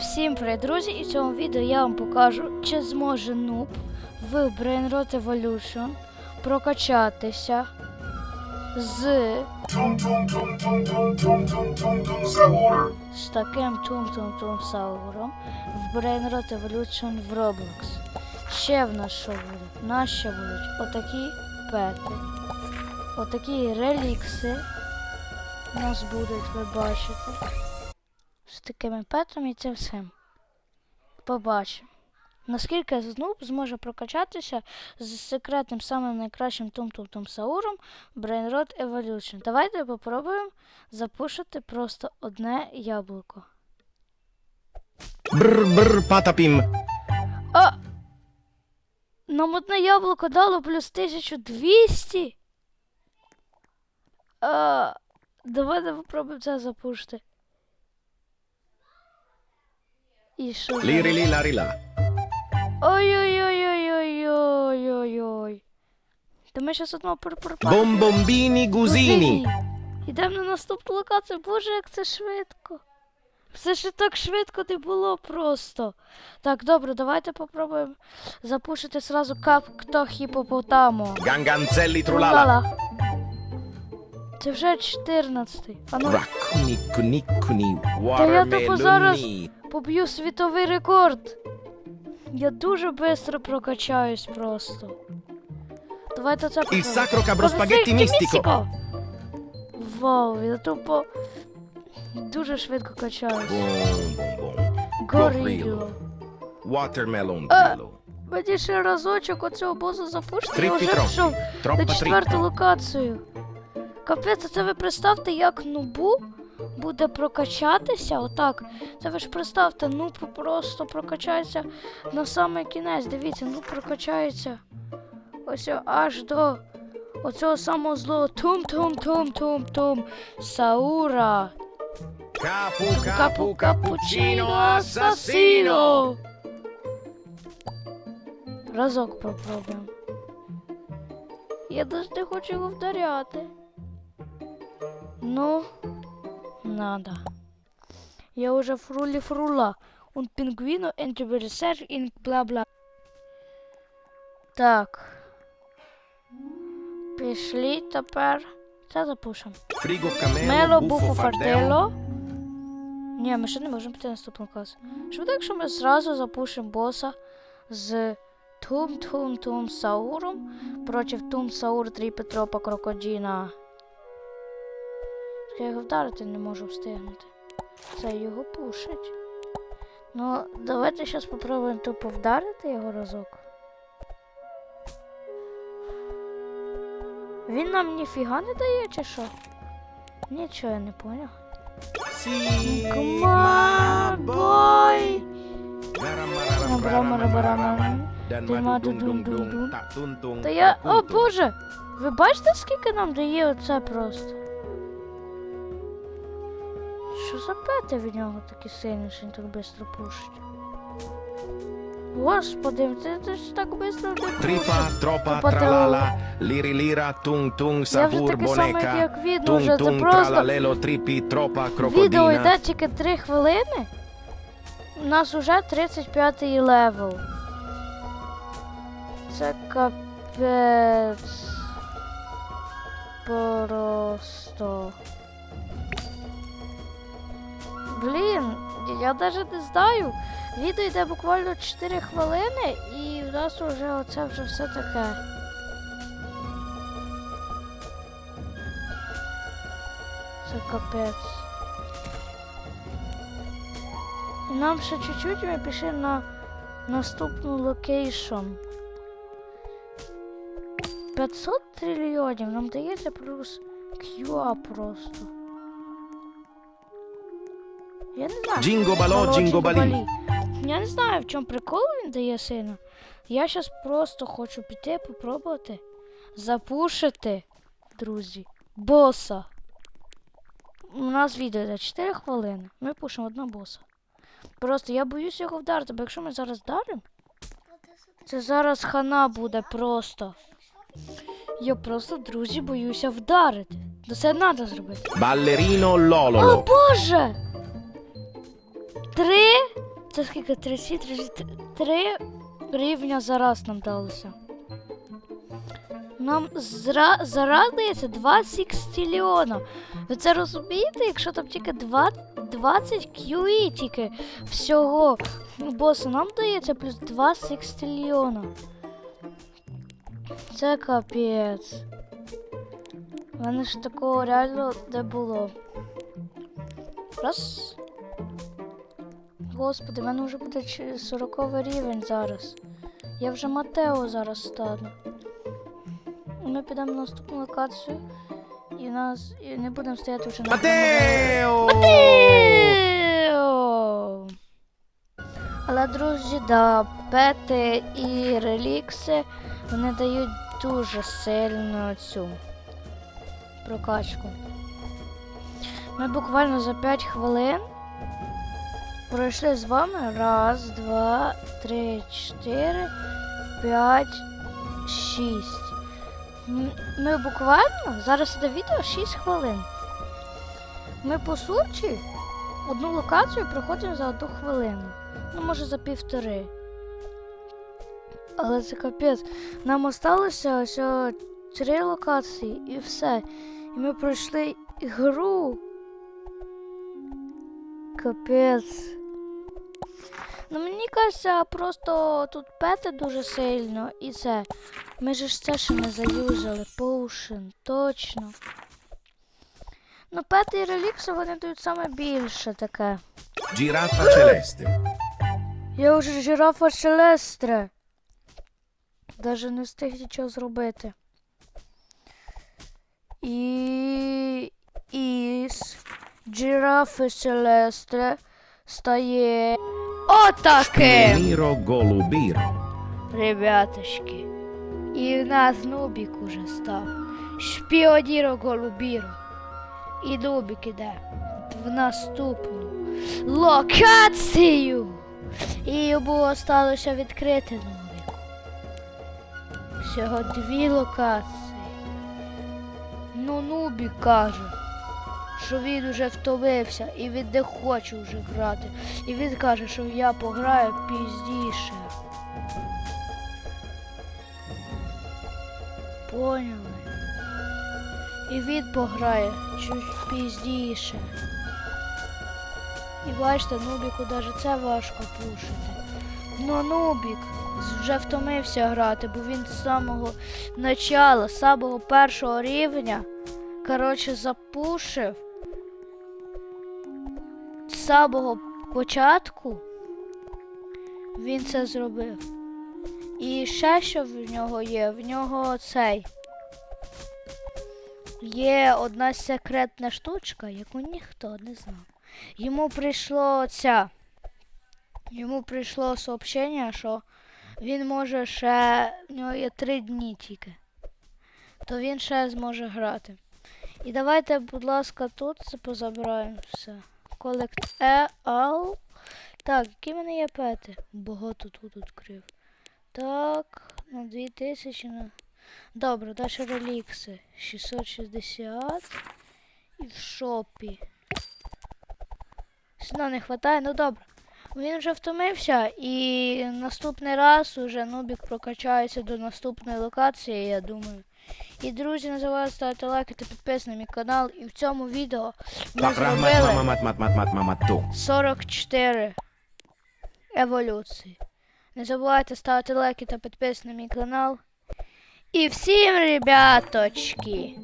Всім привіт, друзі! І в цьому відео я вам покажу, чи зможе нуб в Brainrot Evolution прокачатися з з таким тум-тум-тум сауром в Brainrot Evolution в Roblox. Ще в нас що буде? нас ще будуть отакі пети, отакі релікси. У нас будуть, ви бачите. Такими петами і цим всім. Побачимо. Наскільки Знуб зможе прокачатися з секретним самим найкращим тум-тум-тум Сауром Brainrot Evolution. Давайте попробуємо запушити просто одне яблуко. Брr патапім. А! Нам одне яблуко дало плюс 1200. А, давайте попробуємо це запушити. І що? зараз? Ларіла. Ой-ой-ой-ой-ой-ой-ой. Та ми зараз одного пропорпаємо. Бомбомбіні гузіні. Йдемо на наступну локацію. Боже, як це швидко. Все ще так швидко не було просто. Так, добре, давайте попробуємо запушити сразу капкто хіпопотамо. Ганганцеллі трулала. Це вже 14-й. А ну, Ракуні куні куні. Та я тупо зараз- поб'ю світовий рекорд. Я дуже швидко прокачаюсь просто. Давайте це Il sacro cabro spaghetti mistico. Вау, я тупо дуже швидко качаюсь. Горіло. Watermelon Е. Мені ще разочок оцього босу запушити, я вже пішов на четверту локацію. Капець, це ви представте, як нубу буде прокачатися. Отак. Це ви ж представте, нуб просто прокачається на самий кінець. Дивіться, нуб прокачається ось аж до оцього самого злого тум-тум-тум-тум-тум. Саура. Капу Капу капу капучино асасіно. Разок попробуємо. Я даже не хочу його вдаряти. Ну, надо. Я уже фрулі фрула. Un pingvino entre research in бла бла. Так. Пішли тепер. Це запушимо. Фріго камело, Мело, буфо, фардело. Ні, ми ще не можемо піти на наступну клас. Що буде, якщо ми зразу запушимо боса з Тум-Тум-Тум Сауром проти Тум Саур 3 Петропа Крокодіна. Я його вдарити не можу встигнути. Це його пушить. Ну, давайте зараз спробуємо тупо вдарити його разок. Він нам ніфіга не дає, чи що? Нічого я не поняв. Та Та я. О боже! Ви бачите, скільки нам дає оце просто? Що за пети від нього такі сильні, що він так швидко пушить? Господи, ти, ти ж так швидко Тріпа, тропа, тралала, лірі ліра, тунг тунг, самий, бонека, тунг. Це тунг, тралалело, тріпі, тропа, відео крокодіна. йде тільки 3 хвилини. У нас уже 35-й левел. Це капець. Просто. Блін, я навіть не знаю. Відео йде буквально 4 хвилини і в нас вже оце вже все таке. Це капець. Нам ще чуть-чуть ми пішли на наступну локейшн. 500 трильйонів нам дається плюс QA просто. Я не знаю. Джінго бало, джінго джінго-балі. Я не знаю, в чому прикол він дає сильно. Я зараз просто хочу піти попробувати запушити, друзі, боса. У нас відео за 4 хвилини. Ми пушимо одного боса. Просто я боюсь його вдарити, бо якщо ми зараз вдаримо, це зараз хана буде просто. Я просто, друзі, боюся вдарити. То це треба зробити. Ballerino О Боже! Три, це скільки? 30, 33 рівня зараз нам далося. Нам зра... зараз дається 2 секстильйона. Ви це розумієте, якщо там тільки 2, 20 QE тільки всього босу, нам дається плюс 2 секстильйона. Це капець. У мене ж такого реально не було. Раз. Господи, в мене вже буде 40 рівень зараз. Я вже Матео зараз стану. Ми підемо на наступну локацію і нас і не будемо стояти вже на Матео! Матео! Але, друзі, да, пети і релікси вони дають дуже сильно цю прокачку. Ми буквально за 5 хвилин пройшли з вами раз, два, три, чотири, п'ять, шість. Ми буквально зараз іде відео 6 хвилин. Ми по суті одну локацію проходимо за одну хвилину. Ну, може за півтори. Але це капець. Нам осталося ось три локації і все. І ми пройшли гру. Капець. Ну мені кажеться, просто тут пети дуже сильно і це. Ми ж це ще не заюзали. Поушен, точно. Ну, пети і релікси вони дають саме більше таке. Giraffa celeste. Я вже жирафа Шелестре. Даже не встиг нічого зробити. І із жирафи Шелестре стає отаким. Miro golubiro. Ребяточки. І в нас Нубік уже став. Шпіодіро Голубіро. І Нубік іде в наступну локацію. І йому осталося відкрити Нубіку. Всього дві локації. Ну, Нубік каже, що він уже втомився і він не хоче вже грати. І він каже, що я пограю пізніше. Поняли. І він пограє чуть пізніше. І бачите, Нубіку навіть це важко пушити. Ну Нубік вже втомився грати, бо він з самого начала, з самого першого рівня, коротше, запушив. Самого початку він це зробив. І ще що в нього є? В нього цей. Є одна секретна штучка, яку ніхто не знав. Йому прийшло ця. Йому прийшло сообщення, що він може ще. В нього є три дні тільки. То він ще зможе грати. І давайте, будь ласка, тут позабираємо все. Колект Е, Ал. Так, які мене є пети? Багато тут відкрив. Так, на 2000 на. Добре, далі релікси. 660. І в шопі. Сна не вистачає, ну добре. Він вже втомився і наступний раз уже Нубік прокачається до наступної локації, я думаю. І друзі, не забувайте ставити лайки та підписуйтесь на мій канал. І в цьому відео ми зробили mamamat mat mat mat mamat tu. 44 еволюції. Не забувайте ставити лайки та підписуватися на мій канал. І всім, ребяточки!